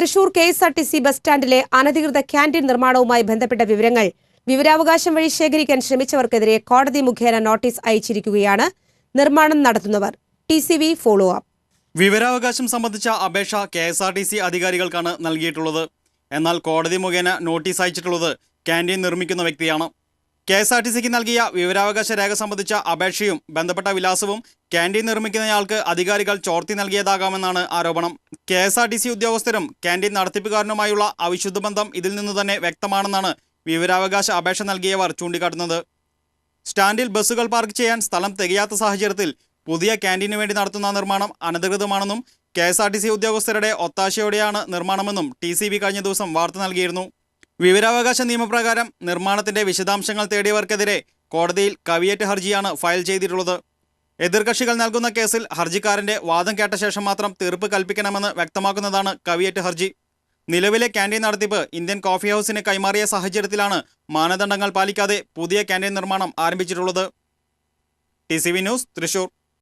Thrissur K S R T C bus സ്റ്റാൻഡിലെ അനധികൃത canteen നിർമ്മാണവുമായി ബന്ധപ്പെട്ട വിവരങ്ങൾ വിവരാവകാശം വഴി ശേഖരിക്കാൻ ശ്രമിച്ചവർക്കെതിരെ കോടതി മുഖേന നോട്ടീസ് അയച്ചിരിക്കുകയാണ് നിർമ്മാണം നടത്തുന്നവർ. T C V follow up വിവരാവകാശം സംബന്ധിച്ച അപേക്ഷ K S R T C അധികാരികൾക്കാണ് നൽകിയിട്ടുള്ളത്. എന്നാൽ കോടതി മുഖേന നോട്ടീസ് അയച്ചിട്ടുള്ളത് ക്യാന്റീൻ നിർമ്മിക്കുന്ന വ്യക്തിയാണ്. കെ എസ് ആർ ടി സിക്ക് നൽകിയ വിവരാവകാശ രേഖ സംബന്ധിച്ച അപേക്ഷയും ബന്ധപ്പെട്ട വിലാസവും ക്യാന്റീൻ നിർമ്മിക്കുന്നയാൾക്ക് അധികാരികൾ ചോർത്തി നൽകിയതാകാമെന്നാണ് ആരോപണം. K S R T C ഉദ്യോഗസ്ഥരും ക്യാന്റീൻ നടത്തിപ്പുകാരനുമായുള്ള അവിശുദ്ധ ബന്ധം ഇതിൽ നിന്ന് തന്നെ വ്യക്തമാണെന്നാണ് വിവരാവകാശ അപേക്ഷ നൽകിയവർ ചൂണ്ടിക്കാട്ടുന്നത്. സ്റ്റാൻഡിൽ ബസ്സുകൾ പാർക്ക് ചെയ്യാൻ സ്ഥലം തികയാത്ത സാഹചര്യത്തിൽ പുതിയ ക്യാന്റീനു വേണ്ടി നടത്തുന്ന നിർമ്മാണം അനധികൃതമാണെന്നും K S R T C ഉദ്യോഗസ്ഥരുടെ ഒത്താശയോടെയാണ് നിർമ്മാണമെന്നും ടി സി ബി കഴിഞ്ഞ ദിവസം വാർത്ത നൽകിയിരുന്നു. വിവരാവകാശ നിയമപ്രകാരം നിർമ്മാണത്തിന്റെ വിശദാംശങ്ങൾ തേടിയവർക്കെതിരെ കോടതിയിൽ കവിയേറ്റ് ഹർജിയാണ് ഫയൽ ചെയ്തിട്ടുള്ളത്. എതിർകക്ഷികൾ നൽകുന്ന കേസിൽ ഹർജിക്കാരന്റെ വാദം കേട്ട ശേഷം മാത്രം തീർപ്പ് കൽപ്പിക്കണമെന്ന് വ്യക്തമാക്കുന്നതാണ് കവിയേറ്റ് ഹർജി. നിലവിലെ ക്യാന്റീൻ നടത്തിപ്പ് ഇന്ത്യൻ കോഫി ഹൗസിന് കൈമാറിയ സാഹചര്യത്തിലാണ് മാനദണ്ഡങ്ങൾ പാലിക്കാതെ പുതിയ ക്യാന്റീൻ നിർമ്മാണം ആരംഭിച്ചിട്ടുള്ളത്. T news Thrissur.